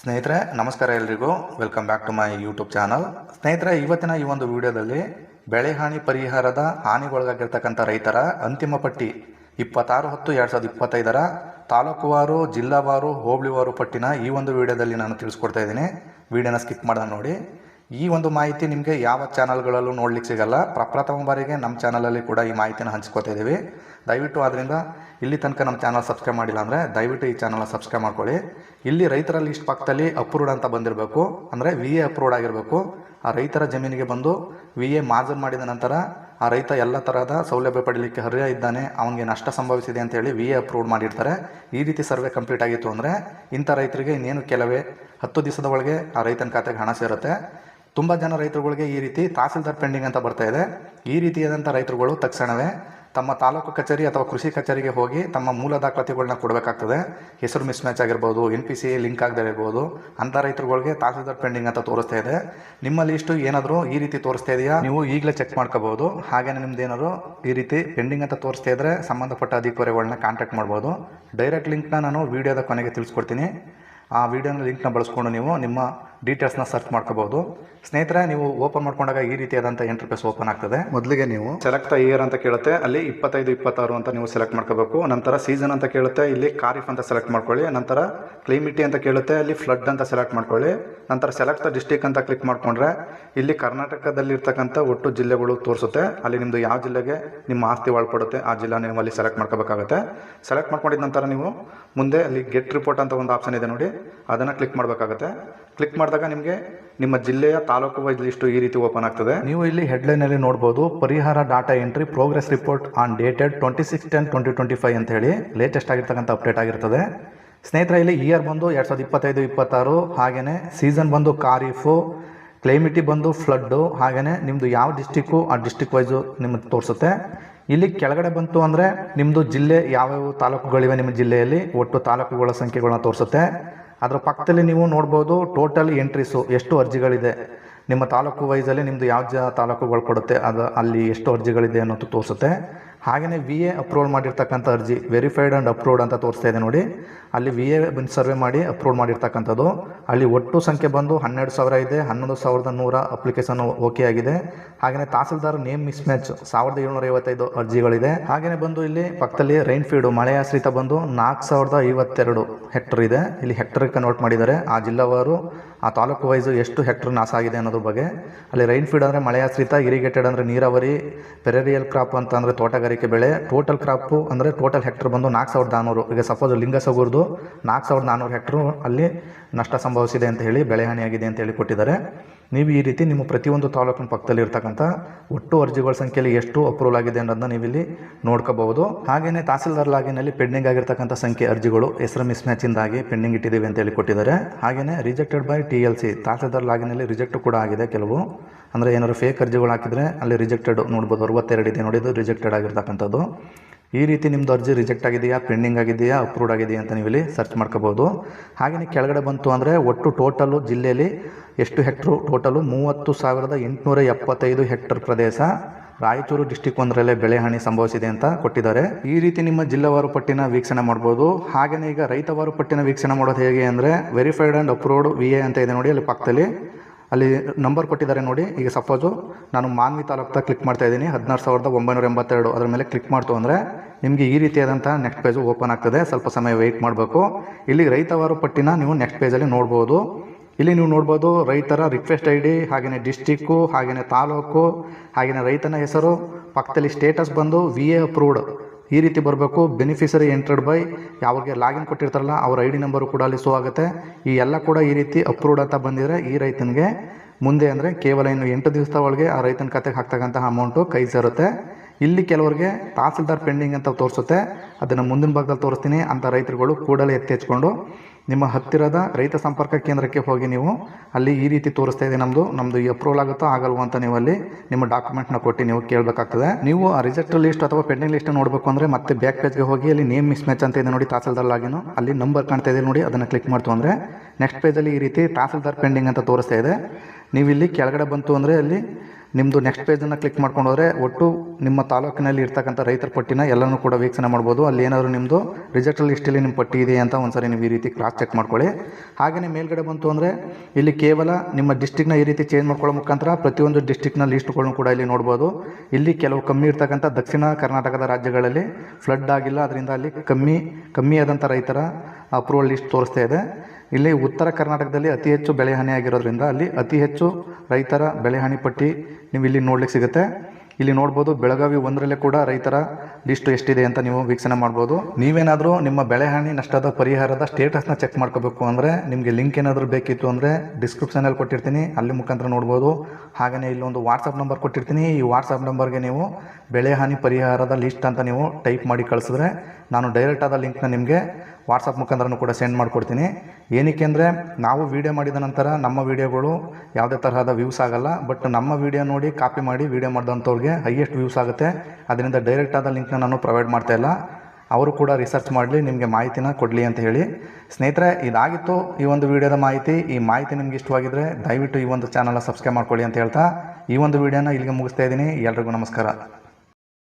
ಸ್ನೇಹಿತರೆ, ನಮಸ್ಕಾರ ಎಲ್ರಿಗೂ. Welcome back to my YouTube channel ಸ್ನೇಹಿತರೆ, ಇವತ್ತಿನ ಈ ಒಂದು ವಿಡಿಯೋದಲ್ಲಿ ಬೆಳೆ ಹಾನಿ ಪರಿಹಾರದ ಹಾನಿಗೊಳಗಾಗಿರ್ತಕ್ಕಂಥ ರೈತರ ಅಂತಿಮ ಪಟ್ಟಿ ಇಪ್ಪತ್ತಾರು ಹತ್ತು ಎರಡು ಸಾವಿರದ ಇಪ್ಪತ್ತೈದರ ತಾಲೂಕುವಾರು, ಜಿಲ್ಲಾವಾರು, ಹೋಬಳಿವಾರು ಪಟ್ಟಿನ ಈ ಒಂದು ವಿಡಿಯೋದಲ್ಲಿ ನಾನು ತಿಳಿಸ್ಕೊಡ್ತಾ ಇದ್ದೀನಿ. ವಿಡಿಯೋನ ಸ್ಕಿಪ್ ಮಾಡ್ದೆ ನೋಡಿ. ಈ ಒಂದು ಮಾಹಿತಿ ನಿಮಗೆ ಯಾವ ಚಾನಲ್ಗಳಲ್ಲೂ ನೋಡ್ಲಿಕ್ಕೆ ಸಿಗಲ್ಲ. ಪ್ರಪ್ರಥಮ ಬಾರಿಗೆ ನಮ್ಮ ಚಾನಲಲ್ಲಿ ಕೂಡ ಈ ಮಾಹಿತಿನ ಹಂಚ್ಕೋತಾ ಇದ್ದೀವಿ ದಯವಿಟ್ಟು ಆದ್ದರಿಂದ ಇಲ್ಲಿ ತನಕ ನಮ್ಮ ಚಾನಲ್ ಸಬ್ಸ್ಕ್ರೈಬ್ ಮಾಡಿಲ್ಲ ಅಂದರೆ ದಯವಿಟ್ಟು ಈ ಚಾನಲ್ನ ಸಬ್ಸ್ಕ್ರೈಬ್ ಮಾಡ್ಕೊಳ್ಳಿ. ಇಲ್ಲಿ ರೈತರ ಲಿಸ್ಟ್ ಪಕ್ಕದಲ್ಲಿ ಅಪ್ರೂವ್ಡ್ ಅಂತ ಬಂದಿರಬೇಕು. ಅಂದರೆ ವಿ ಎ ಅಪ್ರೂವ್ಡ್ ಆಗಿರಬೇಕು. ಆ ರೈತರ ಜಮೀನಿಗೆ ಬಂದು ವಿ ಎ ಮಾಜನ್ ಮಾಡಿದ ನಂತರ ಆ ರೈತ ಎಲ್ಲ ಥರದ ಸೌಲಭ್ಯ ಪಡೀಲಿಕ್ಕೆ ಅರ್ಹ ಇದ್ದಾನೆ ಅವನಿಗೆ ನಷ್ಟ ಸಂಭವಿಸಿದೆ ಅಂತೇಳಿ ವಿ ಎ ಅಪ್ರೂವ್ಡ್ ಮಾಡಿರ್ತಾರೆ. ಈ ರೀತಿ ಸರ್ವೆ ಕಂಪ್ಲೀಟ್ ಆಗಿತ್ತು ಅಂದರೆ ಇಂಥ ರೈತರಿಗೆ ಇನ್ನೇನು ಕೆಲವೇ ಹತ್ತು ದಿವಸದ ಒಳಗೆ ಆ ರೈತನ ಖಾತೆಗೆ ಹಣ ಸೇರುತ್ತೆ. ತುಂಬ ಜನ ರೈತರುಗಳಿಗೆ ಈ ರೀತಿ ತಹಸೀಲ್ದಾರ್ ಪೆಂಡಿಂಗ್ ಅಂತ ಬರ್ತಾ ಇದೆ. ಈ ರೀತಿಯಾದಂಥ ರೈತರುಗಳು ತಕ್ಷಣವೇ ತಮ್ಮ ತಾಲೂಕು ಕಚೇರಿ ಅಥವಾ ಕೃಷಿ ಕಚೇರಿಗೆ ಹೋಗಿ ತಮ್ಮ ಮೂಲ ದಾಖಲಾತಿಗಳನ್ನ ಕೊಡಬೇಕಾಗ್ತದೆ. ಹೆಸರು ಮಿಸ್ ಮ್ಯಾಚ್ ಆಗಿರ್ಬೋದು ಎನ್ ಪಿ ಸಿ ಲಿಂಕ್ ಆಗದೆ ಇರ್ಬೋದು ಅಂಥ ರೈತರುಗಳಿಗೆ ತಹಸೀಲ್ದಾರ್ ಪೆಂಡಿಂಗ್ ಅಂತ ತೋರಿಸ್ತಾ ಇದೆ. ನಿಮ್ಮ ಲೀಸ್ಟು ಏನಾದರೂ ಈ ರೀತಿ ತೋರಿಸ್ತಾ ಇದೆಯಾ? ನೀವು ಈಗಲೇ ಚೆಕ್ ಮಾಡ್ಕೋಬೋದು ಹಾಗೆಯೇ ನಿಮ್ದು ಏನಾದ್ರು ಈ ರೀತಿ ಪೆಂಡಿಂಗ್ ಅಂತ ತೋರಿಸ್ತಾ ಇದ್ರೆ ಸಂಬಂಧಪಟ್ಟ ಅಧಿಕಾರಿಗಳನ್ನ ಕಾಂಟ್ಯಾಕ್ಟ್ ಮಾಡ್ಬೋದು. ಡೈರೆಕ್ಟ್ ಲಿಂಕ್ನ ನಾನು ವಿಡಿಯೋದ ಕೊನೆಗೆ ತಿಳಿಸ್ಕೊಡ್ತೀನಿ. ಆ ವಿಡಿಯೋನ ಲಿಂಕ್ನ ಬಳಸ್ಕೊಂಡು ನೀವು ನಿಮ್ಮ ಡೀಟೇಲ್ಸ್ನ ಸರ್ಚ್ ಮಾಡ್ಕೋಬಹುದು. ಸ್ನೇಹಿತರೆ ನೀವು ಓಪನ್ ಮಾಡ್ಕೊಂಡಾಗ ಈ ರೀತಿಯಾದಂಥ ಇಂಟರ್ಫೇಸ್ ಓಪನ್ ಆಗ್ತದೆ. ಮೊದಲಿಗೆ ನೀವು ಸೆಲೆಕ್ಟ್ ಇಯರ್ ಅಂತ ಕೇಳುತ್ತೆ. ಅಲ್ಲಿ ಇಪ್ಪತ್ತೈದು ಇಪ್ಪತ್ತಾರು ಅಂತ ನೀವು ಸೆಲೆಕ್ಟ್ ಮಾಡ್ಕೋಬೇಕು. ನಂತರ ಸೀಸನ್ ಅಂತ ಕೇಳುತ್ತೆ. ಇಲ್ಲಿ ಖಾರಿಫ್ ಅಂತ ಸೆಲೆಕ್ಟ್ ಮಾಡ್ಕೊಳ್ಳಿ. ನಂತರ ಕ್ಲೈಮಿಟಿ ಅಂತ ಕೇಳುತ್ತೆ. ಅಲ್ಲಿ ಫ್ಲಡ್ ಅಂತ ಸೆಲೆಕ್ಟ್ ಮಾಡ್ಕೊಳ್ಳಿ. ನಂತರ ಸೆಲೆಕ್ಟ್ ಡಿಸ್ಟಿಕ್ ಅಂತ ಕ್ಲಿಕ್ ಮಾಡಿಕೊಂಡ್ರೆ ಇಲ್ಲಿ ಕರ್ನಾಟಕದಲ್ಲಿರ್ತಕ್ಕಂಥ ಒಟ್ಟು ಜಿಲ್ಲೆಗಳು ತೋರಿಸುತ್ತೆ. ಅಲ್ಲಿ ನಿಮ್ಮದು ಯಾವ ಜಿಲ್ಲೆಗೆ ನಿಮ್ಮ ಆಸ್ತಿ ಒಳಪಡುತ್ತೆ ಆ ಜಿಲ್ಲೆ ನೀವು ಅಲ್ಲಿ ಸೆಲೆಕ್ಟ್ ಮಾಡ್ಕೋಬೇಕಾಗುತ್ತೆ. ಸೆಲೆಕ್ಟ್ ಮಾಡ್ಕೊಂಡಿದ ನಂತರ ನೀವು ಮುಂದೆ ಅಲ್ಲಿ ಗೆಟ್ ರಿಪೋರ್ಟ್ ಅಂತ ಒಂದು ಆಪ್ಷನ್ ಇದೆ ನೋಡಿ. ಅದನ್ನು ಕ್ಲಿಕ್ ಮಾಡಬೇಕಾಗುತ್ತೆ. ಕ್ಲಿಕ್ ಮಾಡಿದಾಗ ನಿಮಗೆ ನಿಮ್ಮ ಜಿಲ್ಲೆಯ ತಾಲೂಕು ವೈಸ್ ಲಿಸ್ಟು ಈ ರೀತಿ ಓಪನ್ ಆಗ್ತದೆ. ನೀವು ಇಲ್ಲಿ ಹೆಡ್ಲೈನಲ್ಲಿ ನೋಡ್ಬೋದು, ಪರಿಹಾರ data entry progress report on dated twenty six ten twenty twenty five ಅಂತ ಹೇಳಿ ಲೇಟೆಸ್ಟ್ ಆಗಿರ್ತಕ್ಕಂಥ ಅಪ್ಡೇಟ್ ಆಗಿರ್ತದೆ. ಸ್ನೇಹಿತರೆ, ಇಲ್ಲಿ ಇಯರ್ ಬಂದು ಎರಡು ಸಾವಿರದ ಇಪ್ಪತ್ತೈದು, ಇಪ್ಪತ್ತಾರು ಹಾಗೆಯೇ ಸೀಸನ್ ಬಂದು ಖಾರೀಫು ಕ್ಲೈಮಿಟಿ ಬಂದು ಫ್ಲಡ್ಡು ಹಾಗೆಯೇ ನಿಮ್ಮದು ಯಾವ ಡಿಸ್ಟಿಕ್ಕು ಆ ಡಿಸ್ಟಿಕ್ ವೈಸು ನಿಮಗೆ ತೋರಿಸುತ್ತೆ. ಇಲ್ಲಿ ಕೆಳಗಡೆ ಬಂತು ಅಂದರೆ ನಿಮ್ಮದು ಜಿಲ್ಲೆ ಯಾವ್ಯಾವ ತಾಲೂಕುಗಳಿವೆ ನಿಮ್ಮ ಜಿಲ್ಲೆಯಲ್ಲಿ, ಒಟ್ಟು ತಾಲೂಕುಗಳ ಸಂಖ್ಯೆಗಳನ್ನ ತೋರಿಸುತ್ತೆ. ಅದರ ಪಕ್ಕದಲ್ಲಿ ನೀವು ನೋಡ್ಬೋದು ಟೋಟಲ್ ಎಂಟ್ರೀಸು ಎಷ್ಟು ಅರ್ಜಿಗಳಿದೆ. ನಿಮ್ಮ ತಾಲೂಕು ವೈಸಲ್ಲಿ ನಿಮ್ಮದು ಯಾವ ಜ ತಾಲೂಕುಗಳು ಕೊಡುತ್ತೆ, ಅದು ಅಲ್ಲಿ ಎಷ್ಟು ಅರ್ಜಿಗಳಿದೆ ಅನ್ನೋದು ತೋರಿಸುತ್ತೆ. ಹಾಗೆಯೇ ವಿ ಎ ಅಪ್ರೂವಲ್ ಮಾಡಿರ್ತಕ್ಕಂಥ ಅರ್ಜಿ ವೆರಿಫೈಡ್ ಆ್ಯಂಡ್ ಅಪ್ರೂವ್ಡ್ ಅಂತ ತೋರಿಸ್ತಾ ಇದೆ ನೋಡಿ. ಅಲ್ಲಿ ವಿ ಎ ಸರ್ವೆ ಮಾಡಿ ಅಪ್ರೂವ್ ಮಾಡಿರ್ತಕ್ಕಂಥದ್ದು. ಅಲ್ಲಿ ಒಟ್ಟು ಸಂಖ್ಯೆ ಬಂದು ಹನ್ನೆರಡು ಸಾವಿರ ಇದೆ, ಹನ್ನೊಂದು ಸಾವಿರದ ನೂರ ಅಪ್ಲಿಕೇಶನ್ ಓಕೆ ಆಗಿದೆ. ಹಾಗೆಯೇ ತಹಸೀಲ್ದಾರ್ ನೇಮ್ ಮಿಸ್ ಮ್ಯಾಚ್ ಸಾವಿರದ ಏಳ್ನೂರ ಐವತ್ತೈದು ಅರ್ಜಿಗಳಿದೆ. ಹಾಗೆಯೇ ಬಂದು ಇಲ್ಲಿ ಪಕ್ಕದಲ್ಲಿ ರೈನ್ ಫೀಲ್ಡು ಮಳೆಯಾಶ್ರಿತ ಬಂದು ನಾಲ್ಕು ಸಾವಿರದ ಐವತ್ತೆರಡು ಹೆಕ್ಟರ್ ಇದೆ. ಇಲ್ಲಿ ಹೆಕ್ಟರ್ಗೆ ಕನ್ವರ್ಟ್ ಮಾಡಿದ್ದಾರೆ. ಆ ಜಿಲ್ಲಾವಾರು, ಆ ತಾಲೂಕು ವೈಸು ಎಷ್ಟು ಹೆಕ್ಟರ್ ನಾಶ ಆಗಿದೆ ಅನ್ನೋದ್ರ ಬಗ್ಗೆ. ಅಲ್ಲಿ ರೈನ್ ಫೀಡ್ ಅಂದರೆ ಮಳೆಯಾಶ್ರಿತ ಇರಿಗೇಟೆಡ್ ಅಂದರೆ ನೀರಾವರಿ ಪೆರೇರಿಯಲ್ ಕ್ರಾಪ್ ಅಂತ ಅಂದರೆ ಬೆಳೆ ಟೋಟಲ್ ಕ್ರಾಪು ಅಂದರೆ ಟೋಟಲ್ ಹೆಕ್ಟರ್ ಬಂದು ನಾಲ್ಕು ಸಾವಿರದ ನಾನ್ನೂರು ಈಗ ಸಪೋಸ್ ಲಿಂಗಸಗೂರ್ದು ನಾಲ್ಕು ಸಾವಿರದ ನಾನ್ನೂರು ಹೆಕ್ಟ್ರು ಅಲ್ಲಿ ನಷ್ಟ ಸಂಭವಿಸಿದೆ ಅಂತ ಹೇಳಿ, ಬೆಳೆಹಾನಿಯಾಗಿದೆ ಅಂತ ಹೇಳಿ ಕೊಟ್ಟಿದ್ದಾರೆ. ನೀವು ಈ ರೀತಿ ನಿಮ್ಮ ಪ್ರತಿಯೊಂದು ತಾಲೂಕಿನ ಪಕ್ಕದಲ್ಲಿ ಇರ್ತಕ್ಕಂಥ ಒಟ್ಟು ಅರ್ಜಿಗಳ ಸಂಖ್ಯೆಯಲ್ಲಿ ಎಷ್ಟು ಅಪ್ರೂವಲ್ ಆಗಿದೆ ಅನ್ನೋದನ್ನ ನೀವು ಇಲ್ಲಿ ನೋಡ್ಕೋಬಹುದು. ಹಾಗೆಯೇ ತಹಸೀಲ್ದಾರ್ ಲಾಗಿನಲ್ಲಿ ಪೆಂಡಿಂಗ್ ಆಗಿರ್ತಕ್ಕಂಥ ಸಂಖ್ಯೆ ಅರ್ಜಿಗಳು ಹೆಸರು ಮಿಸ್ ಮ್ಯಾಚಿಂದಾಗಿ ಪೆಂಡಿಂಗ್ ಇಟ್ಟಿದ್ದೀವಿ ಅಂತ ಹೇಳಿ ಕೊಟ್ಟಿದ್ದಾರೆ. ಹಾಗೆಯೇ rejected by T L C tahsildar ಲಾಗಿನಲ್ಲಿ reject ಕೂಡ ಆಗಿದೆ ಕೆಲವು. ಅಂದರೆ ಏನಾದ್ರು ಫೇಕ್ ಅರ್ಜಿಗಳು ಹಾಕಿದರೆ ಅಲ್ಲಿ ರಿಜೆಕ್ಟೆಡ್ ನೋಡ್ಬೋದು. ಅರವತ್ತೆರಡು ಇದೆ ನೋಡಿದ್ದು ರಿಜೆಕ್ಟೆಡ್ ಆಗಿರ್ತಕ್ಕಂಥದ್ದು. ಈ ರೀತಿ ನಿಮ್ಮದು ಅರ್ಜಿ ರಿಜೆಕ್ಟ್ ಆಗಿದೆಯಾ ಪೆಂಡಿಂಗ್ ಆಗಿದೆಯಾ ಅಪ್ರೂವ್ಡ್ ಆಗಿದೆಯಾ ಅಂತ ನೀವು ಇಲ್ಲಿ ಸರ್ಚ್ ಮಾಡ್ಕೋಬೋದು. ಹಾಗೆಯೇ ಕೆಳಗಡೆ ಬಂತು ಅಂದರೆ ಒಟ್ಟು ಟೋಟಲು ಜಿಲ್ಲೆಯಲ್ಲಿ ಎಷ್ಟು ಹೆಕ್ಟ್ರು ಟೋಟಲು ಮೂವತ್ತು ಸಾವಿರದ ಎಂಟುನೂರ ಎಪ್ಪತ್ತೈದು ಹೆಕ್ಟರ್ ಪ್ರದೇಶ ರಾಯಚೂರು ಡಿಸ್ಟಿಕ್ ಒಂದರಲ್ಲೇ ಬೆಳೆಹಾನಿ ಸಂಭವಿಸಿದೆ ಅಂತ ಕೊಟ್ಟಿದ್ದಾರೆ. ಈ ರೀತಿ ನಿಮ್ಮ ಜಿಲ್ಲಾವಾರು ಪಟ್ಟಿನ ವೀಕ್ಷಣೆ ಮಾಡ್ಬೋದು. ಹಾಗೆಯೇ ಈಗ ರೈತವಾರು ಪಟ್ಟಿನ ವೀಕ್ಷಣೆ ಮಾಡೋದು ಹೇಗೆ ಅಂದರೆ verified and approved V A ಅಂತ ಇದೆ ನೋಡಿ ಅಲ್ಲಿ ಪಕ್ಕದಲ್ಲಿ. ಅಲ್ಲಿ ನಂಬರ್ ಕೊಟ್ಟಿದ್ದಾರೆ ನೋಡಿ. ಈಗ ಸಪೋಸು ನಾನು ಮಾನ್ವಿ ತಾಲೂಕ್ದಾಗ ಕ್ಲಿಕ್ ಮಾಡ್ತಾ ಇದ್ದೀನಿ. ಹದಿನಾರು ಸಾವಿರದ ಒಂಬೈನೂರ ಎಂಬತ್ತೆರಡು. ಅದರ ಮೇಲೆ ಕ್ಲಿಕ್ ಮಾಡ್ತು ಅಂದರೆ ನಿಮಗೆ ಈ ರೀತಿಯಾದಂಥ ನೆಕ್ಸ್ಟ್ ಪೇಜು ಓಪನ್ ಆಗ್ತದೆ. ಸ್ವಲ್ಪ ಸಮಯ ವೆಯ್ಟ್ ಮಾಡಬೇಕು. ಇಲ್ಲಿ ರೈತವಾರು ಪಟ್ಟಿನ ನೀವು ನೆಕ್ಸ್ಟ್ ಪೇಜಲ್ಲಿ ನೋಡ್ಬೋದು. ಇಲ್ಲಿ ನೀವು ನೋಡ್ಬೋದು ರೈತರ ರಿಕ್ವೆಸ್ಟ್ ಐ ಡಿ ಹಾಗೆಯೇ ಡಿಸ್ಟಿಕ್ಕು ಹಾಗೆಯೇ ತಾಲೂಕು ಹಾಗೆಯೇ ರೈತನ ಹೆಸರು, ಪಕ್ಕದಲ್ಲಿ ಸ್ಟೇಟಸ್ ಬಂದು ವಿ ಎ ಅಪ್ರೂವ್ಡ್ ಈ ರೀತಿ ಬರಬೇಕು ಬೆನಿಫಿಷರಿ ಎಂಟ್ರೆಡ್ ಬೈ ಯಾವಾಗ ಲಾಗಿನ್ ಕೊಟ್ಟಿರ್ತಾರಲ್ಲ, ಅವ್ರ ಐ ಡಿ ನಂಬರು ಕೂಡ ಅಲ್ಲಿ ಶೋ ಆಗುತ್ತೆ. ಈ ಎಲ್ಲ ಕೂಡ ಈ ರೀತಿ ಅಪ್ರೂವ್ಡ್ ಅಂತ ಬಂದಿದ್ರೆ ಈ ರೈತನಿಗೆ ಮುಂದೆ ಅಂದರೆ ಕೇವಲ ಇನ್ನು ಎಂಟು ದಿವಸದ ಒಳಗೆ ಆ ರೈತನ ಖಾತೆಗೆ ಹಾಕ್ತಕ್ಕಂತಹ ಅಮೌಂಟು ಕೈ ಸೇರುತ್ತೆ. ಇಲ್ಲಿ ಕೆಲವರಿಗೆ ತಹಸೀಲ್ದಾರ್ ಪೆಂಡಿಂಗ್ ಅಂತ ತೋರಿಸುತ್ತೆ. ಅದನ್ನು ಮುಂದಿನ ಭಾಗದಲ್ಲಿ ತೋರಿಸ್ತೀನಿ. ಅಂಥ ರೈತರುಗಳು ಕೂಡಲೇ ಎತ್ತಿ ಹಚ್ಕೊಂಡು ನಿಮ್ಮ ಹತ್ತಿರದ ರೈತ ಸಂಪರ್ಕ ಕೇಂದ್ರಕ್ಕೆ ಹೋಗಿ ನೀವು ಅಲ್ಲಿ ಈ ರೀತಿ ತೋರಿಸ್ತಾ ಇದೆ ನಮ್ಮದು ನಮ್ಮದು ಅಪ್ರೂವಲ್ ಆಗುತ್ತೋ ಆಗಲ್ವೋ ಅಂತ ನೀವು ಅಲ್ಲಿ ನಿಮ್ಮ ಡಾಕ್ಯುಮೆಂಟ್ನ ಕೊಟ್ಟು ನೀವು ಕೇಳಬೇಕಾಗ್ತದೆ. ನೀವು ಆ ರಿಜೆಕ್ಟ್ ಲಿಸ್ಟ್ ಅಥವಾ ಪೆಂಡಿಂಗ್ ಲಿಸ್ಟ್ ನೋಡಬೇಕು ಅಂದರೆ ಮತ್ತೆ ಬ್ಯಾಕ್ ಪೇಜ್ಗೆ ಹೋಗಿ ಅಲ್ಲಿ ನೇಮ್ ಮಿಸ್ ಮ್ಯಾಚ್ ಅಂತ ಇದೆ ನೋಡಿ ತಹಸೀಲ್ದಾರ್ ಲಾಗಿನು. ಅಲ್ಲಿ ನಂಬರ್ ಕಾಣ್ತಾ ಇದೆ ನೋಡಿ, ಅದನ್ನು ಕ್ಲಿಕ್ ಮಾಡ್ತು ಅಂದರೆ ನೆಕ್ಸ್ಟ್ ಪೇಜಲ್ಲಿ ಈ ರೀತಿ ತಹಸೀಲ್ದಾರ್ ಪೆಂಡಿಂಗ್ ಅಂತ ತೋರಿಸ್ತಾ ಇದೆ. ನೀವು ಇಲ್ಲಿ ಕೆಳಗಡೆ ಬಂತು ಅಂದರೆ ಅಲ್ಲಿ ನಿಮ್ಮದು ನೆಕ್ಸ್ಟ್ ಪೇಜನ್ನು ಕ್ಲಿಕ್ ಮಾಡ್ಕೊಂಡು ಹೋದರೆ ಒಟ್ಟು ನಿಮ್ಮ ತಾಲೂಕಿನಲ್ಲಿ ಇರ್ತಕ್ಕಂಥ ರೈತರ ಪಟ್ಟಿನ ಎಲ್ಲನೂ ಕೂಡ ವೀಕ್ಷಣೆ ಮಾಡ್ಬೋದು. ಅಲ್ಲಿ ಏನಾದರೂ ನಿಮ್ಮದು ರಿಜೆಕ್ಟ್ ಲಿಸ್ಟಲ್ಲಿ ನಿಮ್ಮ ಪಟ್ಟಿ ಇದೆ ಅಂತ ಒಂದ್ಸರಿ ನೀವು ಈ ರೀತಿ ಕ್ರಾಸ್ ಚೆಕ್ ಮಾಡ್ಕೊಳ್ಳಿ. ಹಾಗೆಯೇ ಮೇಲ್ಗಡೆ ಬಂತು ಅಂದರೆ ಇಲ್ಲಿ ಕೇವಲ ನಿಮ್ಮ ಡಿಸ್ಟಿಕ್ನ ಈ ರೀತಿ ಚೇಂಜ್ ಮಾಡ್ಕೊಳ್ಳೋ ಮುಖಾಂತರ ಪ್ರತಿಯೊಂದು ಡಿಸ್ಟಿಕ್ನ ಲಿಸ್ಟ್ಗಳನ್ನು ಕೂಡ ಇಲ್ಲಿ ನೋಡ್ಬೋದು. ಇಲ್ಲಿ ಕೆಲವು ಕಮ್ಮಿ ಇರ್ತಕ್ಕಂಥ ದಕ್ಷಿಣ ಕರ್ನಾಟಕದ ರಾಜ್ಯಗಳಲ್ಲಿ ಫ್ಲಡ್ ಆಗಿಲ್ಲ. ಅದರಿಂದ ಅಲ್ಲಿ ಕಮ್ಮಿ ಕಮ್ಮಿ ರೈತರ ಅಪ್ರೂವಲ್ ಲಿಸ್ಟ್ ತೋರಿಸ್ತಾ ಇದೆ. ಇಲ್ಲಿ ಉತ್ತರ ಕರ್ನಾಟಕದಲ್ಲಿ ಅತಿ ಹೆಚ್ಚು ಬೆಳೆ ಹಾನಿ ಆಗಿರೋದ್ರಿಂದ ಅಲ್ಲಿ ಅತಿ ಹೆಚ್ಚು ರೈತರ ಬೆಳೆ ಹಾನಿ ಪಟ್ಟಿ ನೀವು ಇಲ್ಲಿ ನೋಡ್ಲಿಕ್ಕೆ ಸಿಗುತ್ತೆ. ಇಲ್ಲಿ ನೋಡ್ಬೋದು ಬೆಳಗಾವಿ ಒಂದರಲ್ಲೇ ಕೂಡ ರೈತರ ಲಿಸ್ಟ್ ಎಷ್ಟಿದೆ ಅಂತ ನೀವು ವೀಕ್ಷಣೆ ಮಾಡ್ಬೋದು. ನೀವೇನಾದರೂ ನಿಮ್ಮ ಬೆಳೆ ಹಾನಿ ನಷ್ಟದ ಪರಿಹಾರದ ಸ್ಟೇಟಸ್ನ ಚೆಕ್ ಮಾಡ್ಕೋಬೇಕು ಅಂದರೆ ನಿಮಗೆ ಲಿಂಕ್ ಏನಾದರೂ ಬೇಕಿತ್ತು ಅಂದರೆ ಡಿಸ್ಕ್ರಿಪ್ಷನಲ್ಲಿ ಕೊಟ್ಟಿರ್ತೀನಿ. ಅಲ್ಲಿ ಮುಖಾಂತರ ನೋಡ್ಬೋದು. ಹಾಗೆಯೇ ಇಲ್ಲೊಂದು ವಾಟ್ಸಪ್ ನಂಬರ್ ಕೊಟ್ಟಿರ್ತೀನಿ. ಈ ವಾಟ್ಸಪ್ ನಂಬರ್ಗೆ ನೀವು ಬೆಳೆ ಹಾನಿ ಪರಿಹಾರದ ಲಿಸ್ಟ್ ಅಂತ ನೀವು ಟೈಪ್ ಮಾಡಿ ಕಳಿಸಿದ್ರೆ ನಾನು ಡೈರೆಕ್ಟ್ ಆದ ಲಿಂಕ್ನ ನಿಮಗೆ ವಾಟ್ಸಪ್ ಮುಖಾಂತರನೂ ಕೂಡ ಸೆಂಡ್ ಮಾಡಿಕೊಡ್ತೀನಿ. ಏನಕ್ಕೆ ಅಂದರೆ ನಾವು ವೀಡಿಯೋ ಮಾಡಿದ ನಂತರ ನಮ್ಮ ವೀಡಿಯೋಗಳು ಯಾವುದೇ ತರಹದ ವ್ಯೂಸ್ ಆಗಲ್ಲ. ಬಟ್ ನಮ್ಮ ವೀಡಿಯೋ ನೋಡಿ ಕಾಪಿ ಮಾಡಿ ವೀಡಿಯೋ ಮಾಡಿದಂಥವ್ರಿಗೆ ಹೈಯೆಸ್ಟ್ ವ್ಯೂಸ್ ಆಗುತ್ತೆ. ಅದರಿಂದ ಡೈರೆಕ್ಟ್ ಆದ ಲಿಂಕ್ನ ನಾನು ಪ್ರೊವೈಡ್ ಮಾಡ್ತಾ ಇಲ್ಲ. ಅವರು ಕೂಡ ರಿಸರ್ಚ್ ಮಾಡಲಿ, ನಿಮಗೆ ಮಾಹಿತಿನ ಕೊಡಲಿ ಅಂತ ಹೇಳಿ. ಸ್ನೇಹಿತರೆ, ಇದಾಗಿತ್ತು ಈ ಒಂದು ವೀಡಿಯೋದ ಮಾಹಿತಿ. ಈ ಮಾಹಿತಿ ನಿಮ್ಗೆ ಇಷ್ಟವಾಗಿದ್ದರೆ ದಯವಿಟ್ಟು ಈ ಒಂದು ಚಾನಲ್ನ ಸಬ್ಸ್ಕ್ರೈಬ್ ಮಾಡ್ಕೊಳ್ಳಿ ಅಂತ ಹೇಳ್ತಾ ಈ ಒಂದು ವೀಡಿಯೋನ ಇಲ್ಲಿಗೆ ಮುಗಿಸ್ತಾ ಇದ್ದೀನಿ. ಎಲ್ರಿಗೂ ನಮಸ್ಕಾರ.